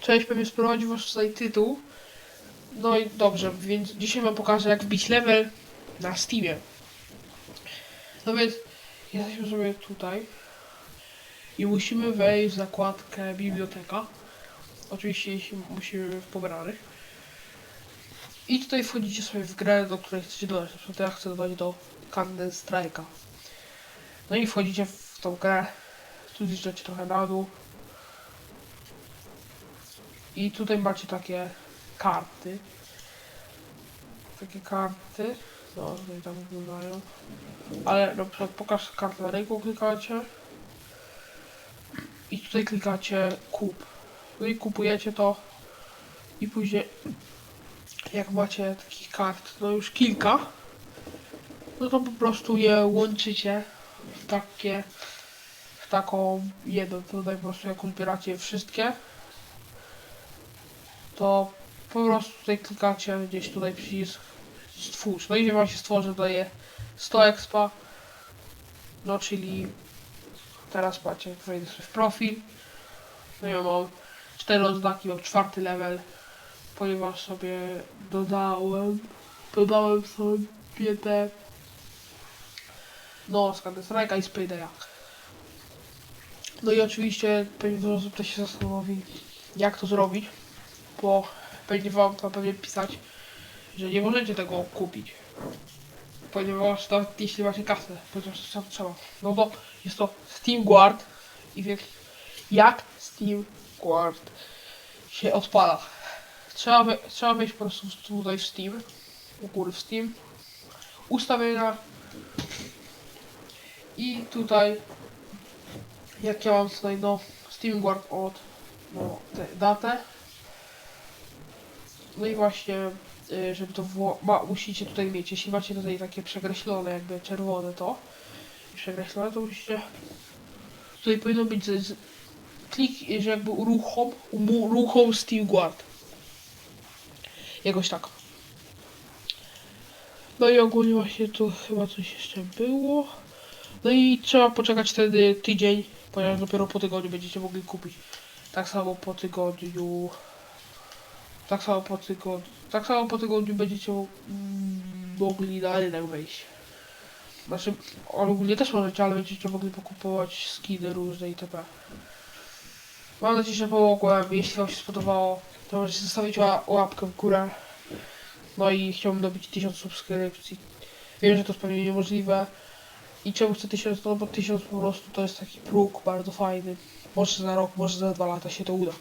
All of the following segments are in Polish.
Cześć, pewnie sprowadził was tutaj tytuł. No i dobrze, więc dzisiaj wam pokażę jak wbić level na Steamie. No więc jesteśmy sobie tutaj i musimy wejść w zakładkę biblioteka. Oczywiście jeśli musimy w pobranych. I tutaj wchodzicie sobie w grę, do której chcecie dodać. Na przykład ja chcę dodać do Candle Strike'a. No i wchodzicie w tą grę. Tu zjeżdżacie trochę na dół. I tutaj macie takie karty. Takie karty. No, tutaj tam wyglądają. Ale na przykład pokaż kartę na ręku klikacie. I tutaj klikacie kup. I kupujecie to. I później jak macie takich kart, no już kilka, no to po prostu je łączycie w takie, w taką jedną, tutaj po prostu jak zbieracie wszystkie, to po prostu tutaj klikacie gdzieś tutaj przycisk stwórz. No i wam się stworzy, daje 100 expa, no czyli teraz patrzcie, wejdę sobie w profil, no ja mam 4 oznaki, mam czwarty level, ponieważ sobie dodałem, dodałem sobie te no, Counter Strike'a i Spade'a. No i oczywiście pewnie dużo osób też się zastanowi, jak to zrobić, bo będzie wam to pewnie pisać, że nie możecie tego kupić. Ponieważ nawet jeśli macie kasę, ponieważ to trzeba. No bo jest to Steam Guard i wie, jak Steam Guard się odpala. Trzeba, we, trzeba po prostu tutaj w Steam, u góry w Steam, ustawienia i tutaj, jak ja mam tutaj no Steam Guard od no, datę, no i właśnie, y, żeby to ma, musicie tutaj mieć, jeśli macie tutaj takie przekreślone, jakby czerwone to, przekreślone, to musicie, tutaj powinno być z, z, klik, że jakby uruchom, uruchom Steam Guard. Jakoś tak. No i ogólnie właśnie tu chyba coś jeszcze było. No i trzeba poczekać wtedy tydzień, ponieważ dopiero po tygodniu będziecie mogli kupić. Tak samo po tygodniu. Tak samo po tygodniu. Tak samo po tygodniu będziecie mogli na rynek wejść. Znaczy, ogólnie też możecie, ale będziecie mogli pokupować skiny różne itp. Mam nadzieję, że pomogłem. Jeśli Wam się spodobało, to możecie zostawić ła- łapkę w górę. No i chciałbym dobić 1000 subskrypcji. Wiem, że to jest pewnie niemożliwe. I czemu chcę 1000? No bo 1000 po prostu to jest taki próg bardzo fajny. Może za rok, może za dwa lata się to uda.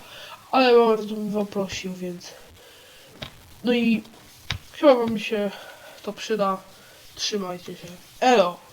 Ale moment to bym wam prosił, więc... No i chyba wam się to przyda. Trzymajcie się. Elo!